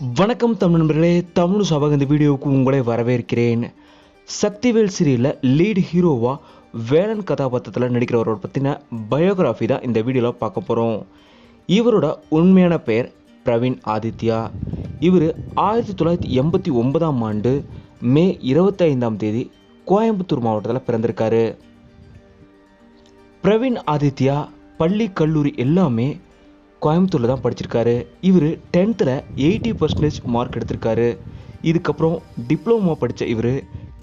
வணக்கம் தமிழ் நண்பர்களே தமிழ் சபாக இந்த வீடியோவுக்கு உங்களை வரவேற்கிறேன். சக்திவேல் சீரியலில் லீட் ஹீரோவா வேலன் கதாபாத்திரத்தில் நடிக்கிறவரோட பற்றின பயோகிராஃபி தான் இந்த வீடியோவில் பார்க்க போகிறோம் இவரோட உண்மையான பெயர் பிரவீன் ஆதித்யா. இவர் ஆயிரத்தி தொள்ளாயிரத்தி எண்பத்தி ஒன்பதாம் ஆண்டு மே இருபத்தைந்தாம் தேதி கோயம்புத்தூர் மாவட்டத்தில் பிறந்திருக்காரு. பிரவீன் ஆதித்யா பள்ளி கல்லூரி எல்லாமே கோயம்புத்தூரில் தான் படிச்சிருக்காரு. இவர் டென்த்தில் எயிட்டி பர்சன்டேஜ் மார்க் எடுத்திருக்காரு. இதுக்கப்புறம் டிப்ளமோ படித்த இவர்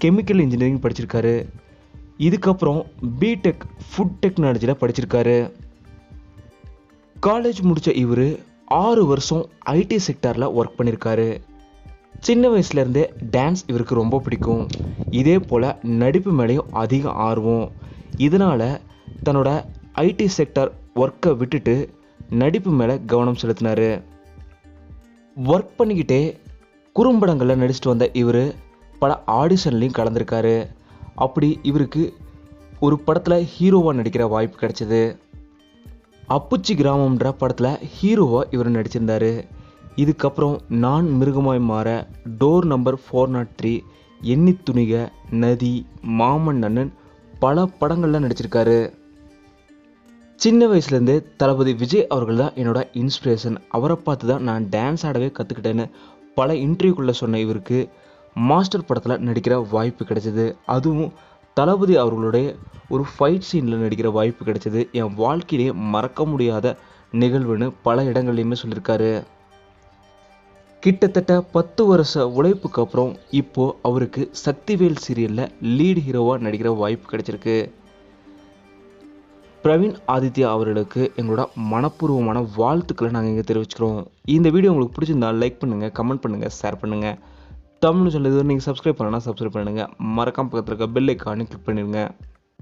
கெமிக்கல் இன்ஜினியரிங் படிச்சிருக்காரு. இதுக்கப்புறம் பிடெக் ஃபுட் டெக்னாலஜியில் படிச்சிருக்காரு. காலேஜ் முடித்த இவர் ஆறு வருஷம் ஐடி செக்டாரில் ஒர்க் பண்ணியிருக்காரு சின்ன வயசுலேருந்தே டான்ஸ் இவருக்கு ரொம்ப பிடிக்கும். இதே போல் நடிப்பு மேலேயும் அதிக ஆர்வம். இதனால் தன்னோட ஐடி செக்டார் ஒர்க்கை விட்டுட்டு நடிப்பு மேலே கவனம் செலுத்தினார். ஒர்க் பண்ணிக்கிட்டே குறும்படங்களில் நடிச்சிட்டு வந்த இவர் பல ஆடிஷன்லேயும் கலந்துருக்காரு. அப்படி இவருக்கு ஒரு படத்தில் ஹீரோவாக நடிக்கிற வாய்ப்பு கிடைச்சிது. அப்புச்சி கிராமம்ன்ற படத்தில் ஹீரோவாக இவர் நடிச்சிருந்தாரு. இதுக்கப்புறம் நான் மிருகமாய் மாற door number four not three எண்ணி துணிக நதி மாமன் அண்ணன் பல படங்களில் நடிச்சிருக்காரு. சின்ன வயசுலேருந்தே தளபதி விஜய் அவர்கள் தான் என்னோட இன்ஸ்பிரேஷன் அவரை பார்த்து தான் நான் டான்ஸ் ஆடவே கற்றுக்கிட்டேன்னு பல இன்டர்வியூக்குள்ளே சொன்ன இவருக்கு மாஸ்டர் படத்தில் நடிக்கிற வாய்ப்பு கிடைச்சது. அதுவும் தளபதி அவர்களுடைய ஒரு ஃபைட் சீனில் நடிக்கிற வாய்ப்பு கிடைச்சது. என் வாழ்க்கையிலே மறக்க முடியாத நிகழ்வுன்னு பல இடங்கள்லையுமே சொல்லியிருக்காரு கிட்டத்தட்ட பத்து வருஷ உழைப்புக்கு அப்புறம் இப்போ அவருக்கு சக்திவேல் சீரியலில் லீட் ஹீரோவாக நடிக்கிற வாய்ப்பு கிடைச்சிருக்கு. பிரவீன் ஆதித்யா அவர்களுக்கு எங்களோட மனப்பூர்வமான வாழ்த்துக்களை நாங்கள் இங்கே தெரிவிச்சுக்கிறோம். இந்த வீடியோ உங்களுக்கு பிடிச்சிருந்தா லைக் பண்ணுங்கள் கமெண்ட் பண்ணுங்கள் ஷேர் பண்ணுங்கள் தமிழ் சொல்லுது நீங்கள் சப்ஸ்கிரைப் பண்ணலாம் சப்ஸ்கிரைப் பண்ணுங்கள் மறக்காம பக்கத்தில் இருக்க பெல் ஐக்கானு கிளிக் பண்ணிடுங்க.